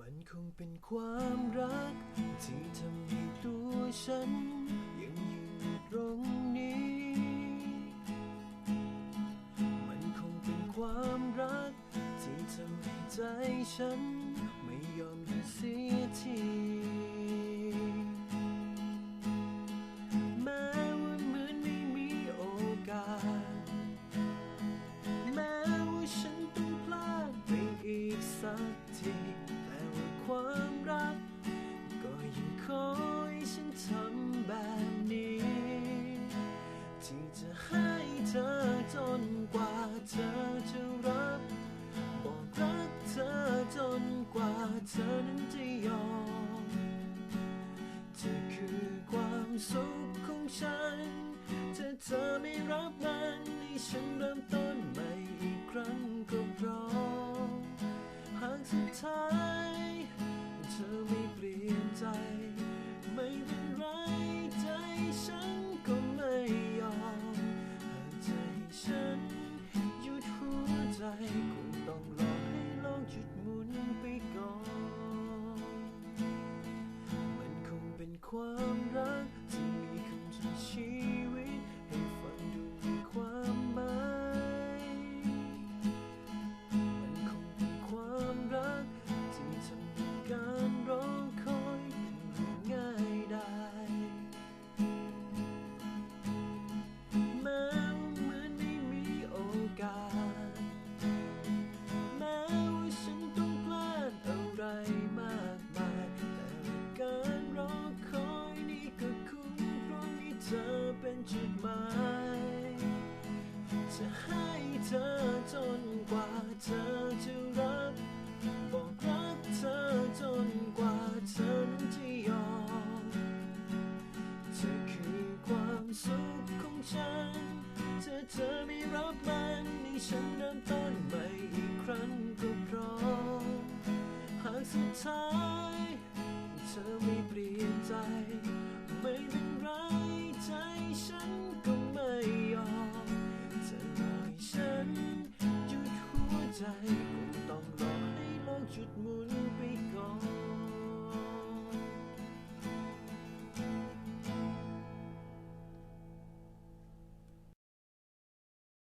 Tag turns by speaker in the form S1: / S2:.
S1: มันคงเป็นความรัก ที่ทำให้ตัวฉัน ยังยืนอยู่ตรงนี้ มันคงเป็นความรัก ที่ทำให้ใจฉัน ไม่ยอมหยุดเสียที เธอนั้นจะยอมเธอคือความสุขของฉัน ถ้าเธอไม่รับมันให้ฉันเริ่มต้นใหม่อีกครั้งก็พร้อมหากสุดท้ายเธอไม่เปลี่ยนใจ ไม่เป็นไรใจฉันก็ไม่ยอมหากใจฉันหยุดหัวใจคงต้องรอให้โลกหยุด จุดหมายจะให้เธอจนกว่าเธอจะรับบอกรักเธอจนกว่าเธอนั้นจะยอมเธอคือความสุขของฉันถ้าเธอไม่รับมันให้ฉันเริ่มต้นใหม่อีกครั้งก็พร้อมหากสุดท้าย เธอไม่เปลี่ยนใจไม่ ใจคงต้องรอให้โลกหยุดหมุน